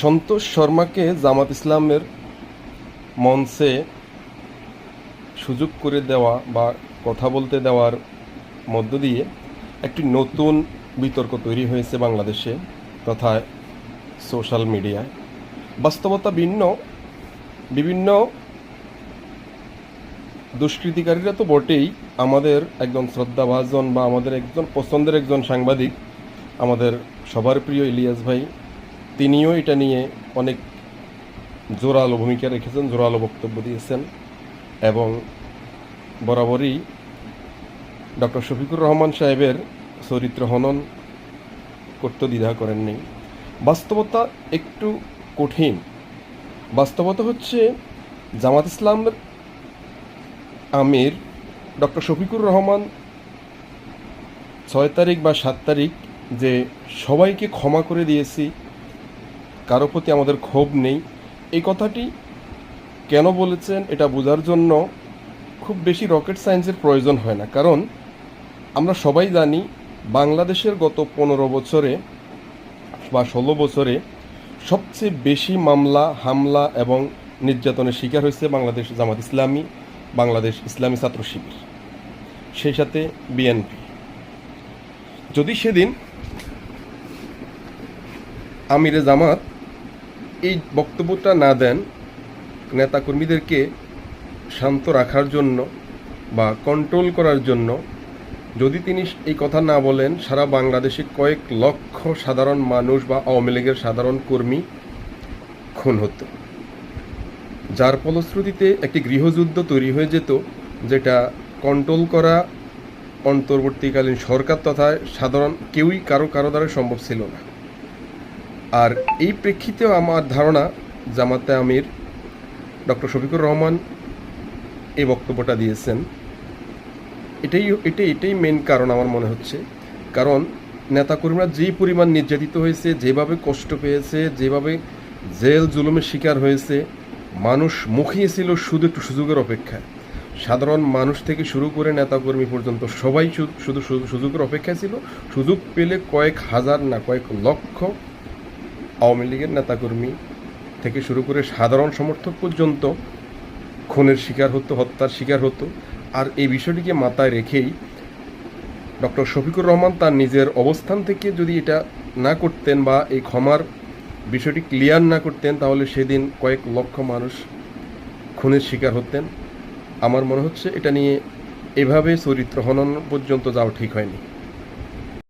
সন্তোষ শর্মাকে জামাত ইসলামের মঞ্চে সুযোগ করে দেওয়া বা কথা বলতে দেওয়ার মধ্য দিয়ে একটি নতুন বিতর্ক তৈরি হয়েছে বাংলাদেশে তথা সোশ্যাল মিডিয়ায়। বাস্তবতা ভিন্ন, বিভিন্ন দুষ্কৃতিকারীরা তো বটেই আমাদের একজন শ্রদ্ধাভাজন বা আমাদের একজন পছন্দের একজন সাংবাদিক, আমাদের সবার প্রিয় ইলিয়াস ভাই তিনিও এটা নিয়ে অনেক জোরালো ভূমিকা রেখেছেন, জোরালো বক্তব্য দিয়েছেন এবং বরাবরই ডক্টর শফিকুর রহমান সাহেবের চরিত্র হনন করতে দ্বিধা করেননি। বাস্তবতা একটু কঠিন। বাস্তবতা হচ্ছে জামাত ইসলামের আমির ডক্টর শফিকুর রহমান ছয় তারিখ বা সাত তারিখ যে সবাইকে ক্ষমা করে দিয়েছি কারও প্রতি আমাদের ক্ষোভ নেই। এই কথাটি কেন বলেছেন এটা বোঝার জন্য খুব বেশি রকেট সায়েন্সের প্রয়োজন হয় না। কারণ আমরা সবাই জানি বাংলাদেশের গত পনেরো বছরে বা ষোলো বছরে সবচেয়ে বেশি মামলা, হামলা এবং নির্যাতনের শিকার হয়েছে বাংলাদেশ জামাত ইসলামী, বাংলাদেশ ইসলামী ছাত্র শিবির, সেই সাথে বিএনপি। যদি সেদিন আমিরে জামাত এই বক্তব্যটা না দেন নেতাকর্মীদেরকে শান্ত রাখার জন্য বা কন্ট্রোল করার জন্য, যদি তিনি এই কথা না বলেন, সারা বাংলাদেশে কয়েক লক্ষ সাধারণ মানুষ বা আওয়ামী লীগের সাধারণ কর্মী খুন হতো। যার ফলশ্রুতিতে একটি গৃহযুদ্ধ তৈরি হয়ে যেত, যেটা কন্ট্রোল করা অন্তর্বর্তীকালীন সরকার তথা সাধারণ কেউই কারও কারও দ্বারা সম্ভব ছিল না। আর এই প্রেক্ষিতেও আমার ধারণা জামাতে আমির ডক্টর শফিকুর রহমান এই বক্তব্যটা দিয়েছেন। এটাই এটাই এটাই মেন কারণ আমার মনে হচ্ছে। কারণ নেতাকর্মীরা যেই পরিমাণ নির্যাতিত হয়েছে, যেভাবে কষ্ট পেয়েছে, যেভাবে জেল জুলুমের শিকার হয়েছে, মানুষ মুখিয়েছিল শুধু একটু সুযোগের অপেক্ষায়। সাধারণ মানুষ থেকে শুরু করে নেতাকর্মী পর্যন্ত সবাই শুধু সুযোগের অপেক্ষায় ছিল। সুযোগ পেলে কয়েক হাজার না, কয়েক লক্ষ আওয়ামী লীগের নেতাকর্মী থেকে শুরু করে সাধারণ সমর্থক পর্যন্ত খুনের শিকার হতো, হত্যার শিকার হতো। আর এই বিষয়টিকে মাথায় রেখেই ডক্টর শফিকুর রহমান তার নিজের অবস্থান থেকে যদি এটা না করতেন বা এই ক্ষমার বিষয়টি ক্লিয়ার না করতেন, তাহলে সেদিন কয়েক লক্ষ মানুষ খুনের শিকার হতেন। আমার মনে হচ্ছে এটা নিয়ে এভাবে চরিত্র হনন পর্যন্ত যাওয়া ঠিক হয়নি।